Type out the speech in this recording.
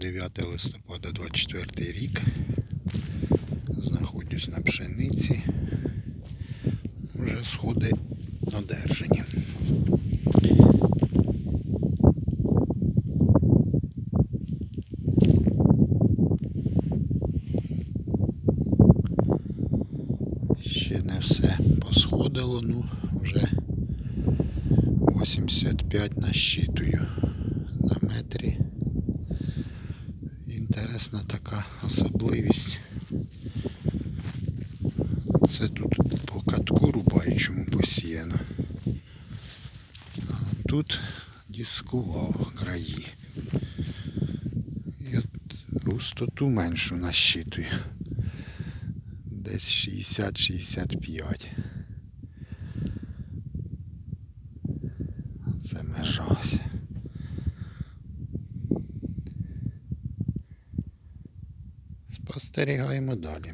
9 листопада 24 рік. Знаходжусь на пшениці. Вже сходи одержані. Ще не все посходило, ну вже 85 насчитую на метрі. Інтересна така особливість. Це тут по катку рубаючому посіяно. А тут дискував краї. І от густоту меншу насчитую. Десь 60-65. Це межа. Спостерігаємо далі.